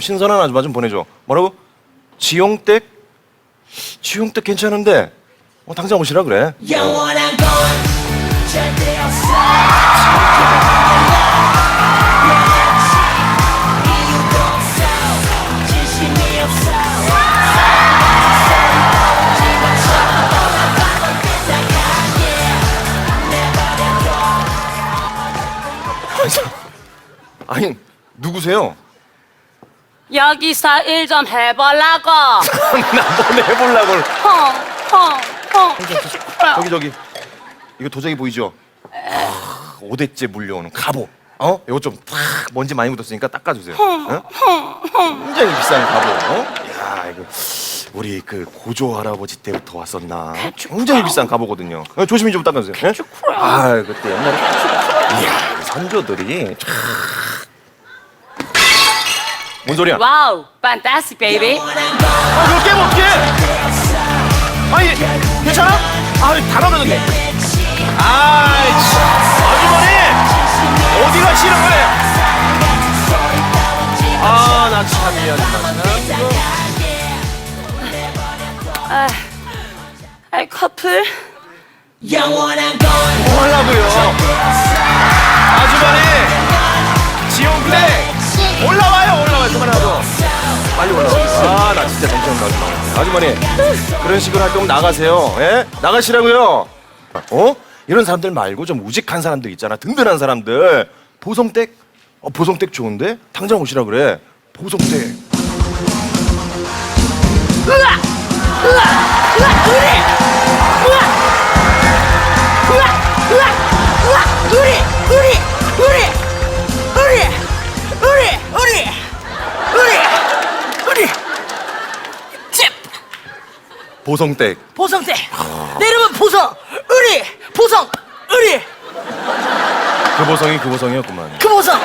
신선한 아줌마 좀 보내줘. 뭐라고? 지용댁? 지용댁 괜찮은데? 어, 당장 오시라 그래. 영원한 건 절대 없어 이유도 없어 진심이 없어 아니, 누구세요? 여기서 일 좀 해보려고. 나뭘 해보려고. 펑, 펑, 펑. 저기, 저기. 이거 도자기 보이죠? 아, 5대째 물려오는 갑오. 어? 이거 좀탁 먼지 많이 묻었으니까 닦아주세요. 어? 굉장히 비싼 갑오. 어? 야, 이거 우리 그 고조 할아버지 때부터 왔었나? 굉장히 비싼 갑오거든요. 어, 조심히 좀 닦아주세요. 예? 아, 그때 옛날에. 이야, 이 선조들이. 참. 뭔 소리야? 와우, fantastic, baby. 아, 이거 깨면 어떡해? 아니, 괜찮아? 아, 다 나가는데. 아이, 참. 아주머니! 어디 가시는 거예요? 아, 나 참, 이 아줌마. 참. 아, 아이, 커플. 뭐 하려고요? 진짜 정신없는 아줌마. 아주머니, 그런 식으로 할 거면 나가세요. 예? 나가시라고요. 어? 이런 사람들 말고 좀 우직한 사람들 있잖아. 든든한 사람들. 보성댁? 어, 보성댁 좋은데? 당장 오시라 그래. 보성댁. 보성댁. 보성대 내 이름은 보성 우리 보성 우리 그 보성이 그 보성이었구만. 그 보성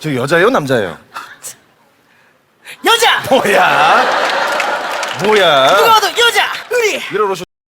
저 여자예요, 남자예요? 여자 뭐야? 뭐야? 누가 봐도 여자 우리 이러러